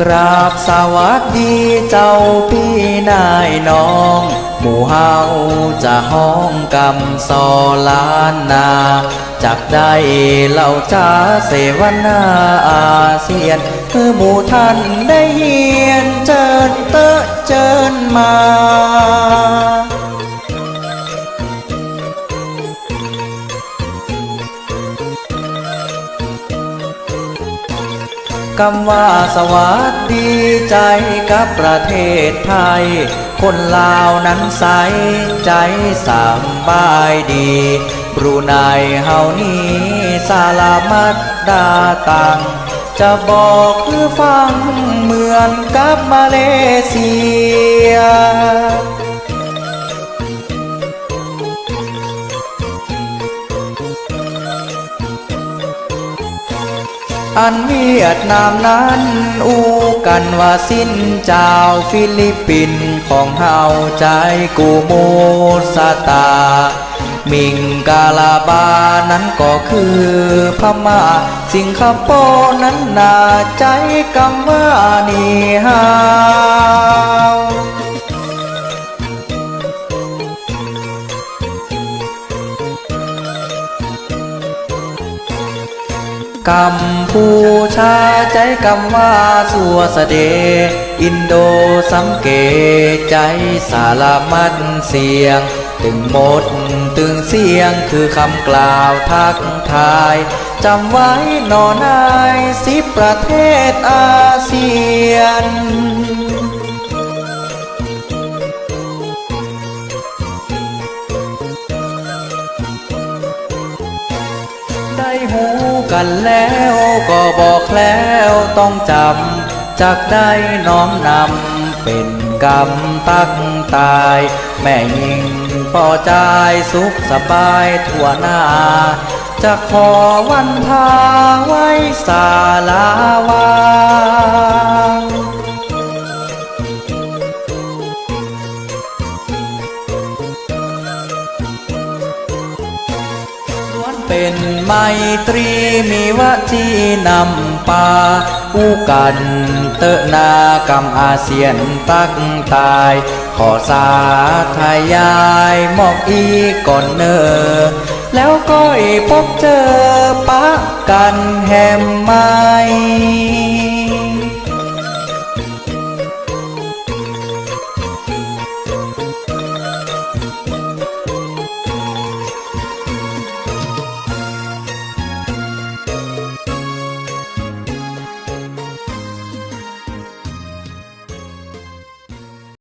กราบสวัสดีเจ้าพี่นายน้อง หมู่เฮาจะห้องกำซอล้านนาจักได้เล่าจ้าเสวนาอาเซียน คือหมู่ท่านได้เยียนเจิญเตอะเจิญมา คำว่าสวัสดีใจกับประเทศไทย คนลาวนั้นใสใจสามบายดีบรูไนเฮานี้สาลามัดดาตัง จะบอกคือฟังเหมือนกับมาเลเซีย อันเวียดนามนั้นอู้กันว่าสิ้นเจ้าฟิลิปปินของเฮาใจกูโมสตา มิงกาลาบานั้นก็คือพม่า สิงคโปร์นั้นน่าใจกำว่านีฮาวกัม พูชาใจกำว่าสัวสะเด อินโดสัมเกตใจสารมัดเสียง ตึงหมดตึงเสียงคือคำกล่าวทักทายจำไว้หนอนายสิบประเทศอาเซียน ได้หูกันแล้วก็บอกแล้วต้องจำจากได้น้อมนำเป็นกรรมตักตาย แม่ยิงพอใจสุขสบายทั่วหน้า จะขอวันทาไว้สาลาวา เป็นไมตรีมีวจีนำปาอูกันเตะนากรรมอาเซียนตักตาย ขอสาทายายมอกอีก่อนเนอ แล้วก็อพบเจอปะกันแฮมไม